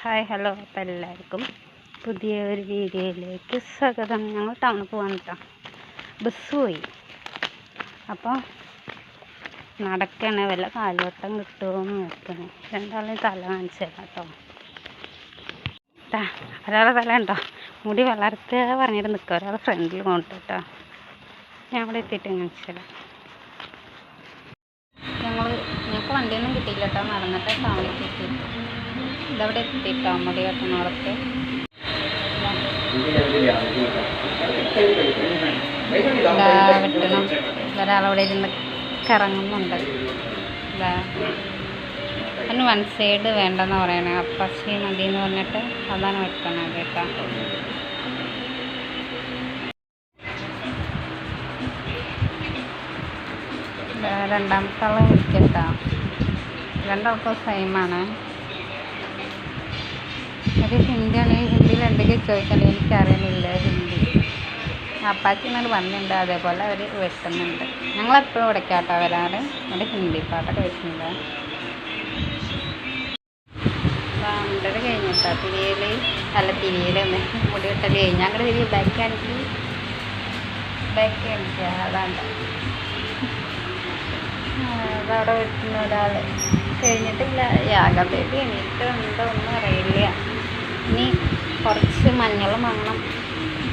Hi hello അപ്പം എല്ലാവർക്കും പുതിയ ഒരു വീഡിയോയിലേക്ക് സ്വാഗതം. ഞങ്ങൾ ടൗണിൽ പോകാൻ കേട്ടോ ബസ് പോയി. അപ്പോൾ നടക്കണേ. വല്ല കാൽവട്ടം കിട്ടുമോ എന്ന് നോക്കണേ. രണ്ടാളെയും തല കാണിച്ചു കേട്ടോ ട്ടാ, ഒരാളെ തല ഉണ്ടോ മുടി വളർത്തുക പറഞ്ഞിട്ട് നിൽക്കുക. ഒരാളെ ഫ്രണ്ടിൽ കൊണ്ട് കേട്ടോ ഞാൻ അവിടെ എത്തിയിട്ട് കാണിച്ചു ഞങ്ങൾ ഞങ്ങൾക്ക് വണ്ടിയൊന്നും കിട്ടിയില്ല കേട്ടോ നടന്നിട്ട് ടൗണിലേക്ക് എത്തി ഇതവിടെ എത്തിട്ടോ മതി കേട്ടോ നാളത്തെ. വെട്ടണം. ഒരാളവിടെ ഇരുന്ന് കറങ്ങുന്നുണ്ട്. അതിന് വൺ സൈഡ് വേണ്ടെന്ന് പറയണേ. അപ്പശി മതി എന്ന് പറഞ്ഞിട്ട് അതാണ് വെട്ടണം കേട്ടോ. രണ്ടാമത്തെ ആളെ വിളിക്കട്ടോ രണ്ടാൾക്കും സെയിമാണ് ഒരു ഹിന്ദിയാണെങ്കിൽ ഹിന്ദിയിൽ എന്തൊക്കെയാണ് ചോദിക്കണ്ടേ എനിക്കറിയുന്നില്ല ഹിന്ദി. അപ്പാച്ചി എന്നോട് വന്നിട്ടുണ്ട് അതേപോലെ അവർ വെട്ടുന്നുണ്ട്. ഞങ്ങളെപ്പോഴും ഇവിടേക്കാട്ടോ വരാറ്. ഇവിടെ ഹിന്ദി പാട്ടൊക്കെ വെക്കുന്നുണ്ട് പണ്ടത് കഴിഞ്ഞിട്ടോ തിരിയൽ അല്ല തിരിയലൊന്ന് മുടി വെട്ടൽ കഴിഞ്ഞ്. അങ്ങോട്ട് തിരി ബാക്ക് കാണിക്ക് ബാക്ക് കാണിക്കുക അതാണ്ട്. അതവിടെ വെട്ടുന്ന ഒരാൾ കഴിഞ്ഞിട്ടില്ല. യാഗ ബേബി എണീറ്റുണ്ടോ ഒന്നും അറിയില്ല. ഇനി കുറച്ച് മഞ്ഞളും വാങ്ങണം.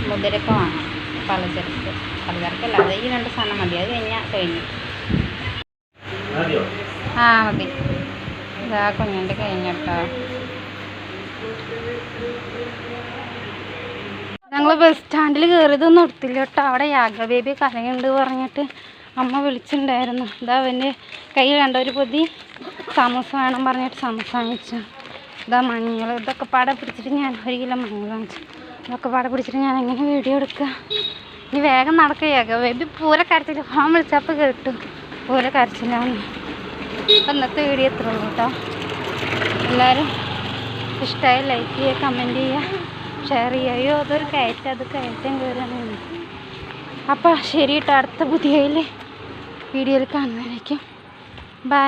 മുതിരൊക്കെ വാങ്ങണം. പലചരക്ക് പലചരക്കല്ല. അത് ഈ രണ്ട് സാധനം മതി. അത് കഴിഞ്ഞാൽ കഴിഞ്ഞു. ആ മതി. ഇതാ കുഞ്ഞിന്റെ കഴിഞ്ഞിട്ടോ ഞങ്ങൾ ബസ് സ്റ്റാൻഡിൽ കയറിയതൊന്നും എടുത്തില്ല കേട്ടോ. അവിടെ യാഗ ബേബി കരയുണ്ട് പറഞ്ഞിട്ട് അമ്മ വിളിച്ചിട്ടുണ്ടായിരുന്നു. ഇതാ അവന്റെ കയ്യിൽ കണ്ട? ഒരു പൊതി സമൂസ വേണം പറഞ്ഞിട്ട് സമൂസ വാങ്ങിച്ചു. ഇതാ മഞ്ഞൾ ഇതൊക്കെ പാടെ പിടിച്ചിട്ട് ഞാൻ ഒരു കിലോ മഞ്ഞൾ വാങ്ങിച്ചു. ഇതൊക്കെ പാടെ പിടിച്ചിട്ട് ഞാൻ എങ്ങനെ വീഡിയോ എടുക്കുക. ഇനി വേഗം നടക്കുക വേബി പൂര കരച്ചില്ല ഫോൺ വിളിച്ചപ്പോൾ കേട്ടു. പൂര കരച്ചില്ലാന്ന് അപ്പം ഇന്നത്തെ വീഡിയോ എത്ര ഉള്ളൂ കേട്ടോ എല്ലാവരും ഇഷ്ടമായി ലൈക്ക് ചെയ്യുക കമന്റ് ചെയ്യുക ഷെയർ ചെയ്യുക. അയ്യോ അതൊരു കയറ്റം അത് കയറ്റം കയറാനാണ് അപ്പോൾ ശരി കേട്ടോ അടുത്ത പുതിയയിൽ വീഡിയോയിൽ കാണുന്നതായിരിക്കും ബൈ